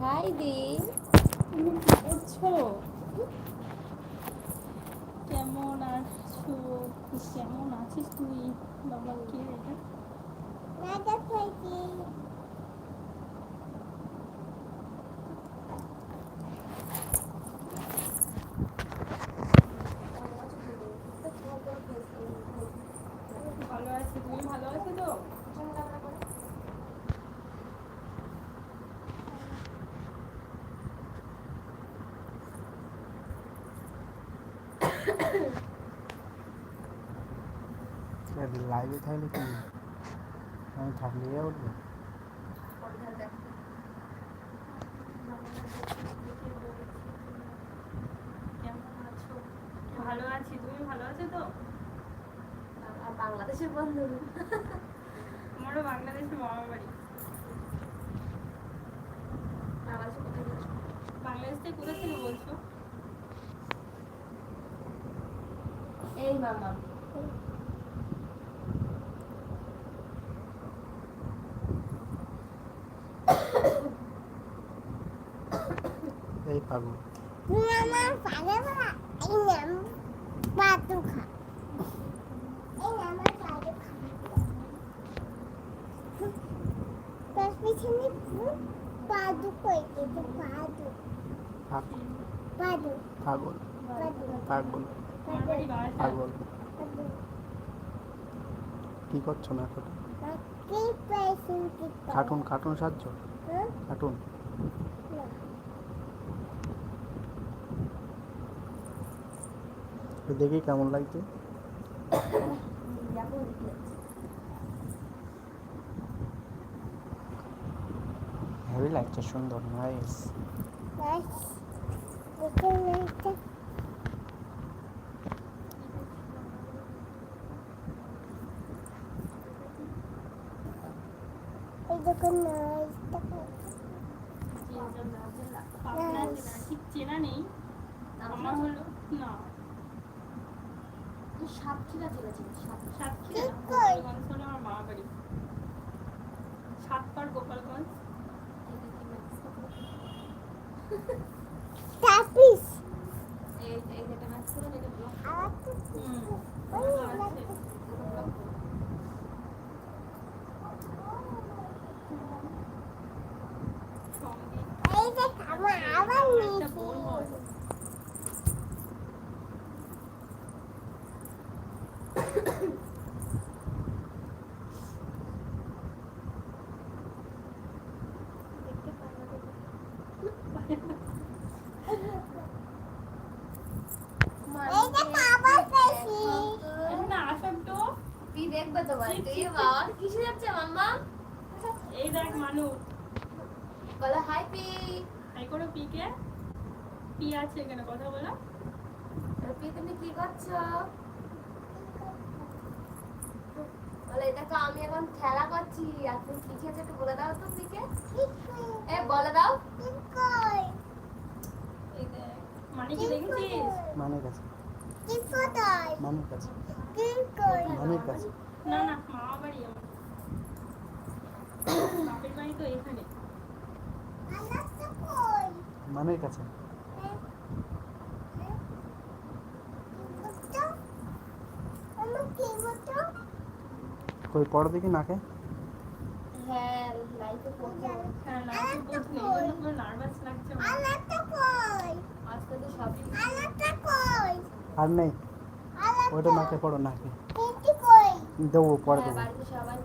High দি। তুমি কি করছ? কেমন আছো? কেমন আছিস তুই? বাবা কে এটা ভালো আছি তুমি ভালো আছো তো লাইভে থাকলে কি আমি থাকলে উঠবে কেমন আছো ভালো আছি তুমি ভালো আছো তো? বাংলাদেশের বন্ধু। আমারও বাংলাদেশের মামা বাড়ি? বাংলাদেশ থেকে কোথা থেকে বলছো? এই মামা এই পাগল আমার পারে বলা এই নাম পাতু খা এই নাম পাতু খা তার পিছনে পাদু কই পাদু পাগল। কি করছ না এখন কার্টুন কার্টুন সাহায্য হ্যাঁ কার্টুন দেখি কেমন লাগছে। হেভি লাগছে সুন্দর নাইস চেনা নেই? আমার হলো না। সাতক্ষীরা জেলা সাতক্ষীরা। গোপালগঞ্জ হলো আমার মামা বাড়ি। সাতপাড় গোপালগঞ্জ তাপিস এই এই যেটা ম্যাচ করে এটা ব্লক আর তো হুম ওই ভালো আছে। ব্লক সংগীত এই যে আমার আবার একটা বোন হয় নিয়েছি এই যে আবার পেয়েছি না আসব তো তুই দেখবে তো ভাই তুই বাবা কিসে যাচ্ছে মাম্মা? এই দেখ মানু। বলে হাই পি হাই করো পিকে পি আছে এখানে কথা বলো। পি তুমি কি করছ? বলে এটাকে আমি এখন খেলা করছি আর তুমি কি খেয়েছো একটু বলে দাও তো পিকে এ বলে দাও। কই এই দেখ মানে কি দেখেছিস? মানের কাছে। কি কোথায় মানের কাছে। কি কই মানের কাছে। না না মামা বাড়ি বাপের বাড়ি তো এখানে। আলাদা কাছে। কই পড়ো দেখি নাকে? হ্যাঁ লাইফে পড়তে হ্যাঁ নার্ভাস লাগছে। আলাদা কই আজকে তো সবই আলাদা কই আর নেই। ওইটা নাকে পড়ো নাকে। দেবো পরে দেবো। থেকে সবাই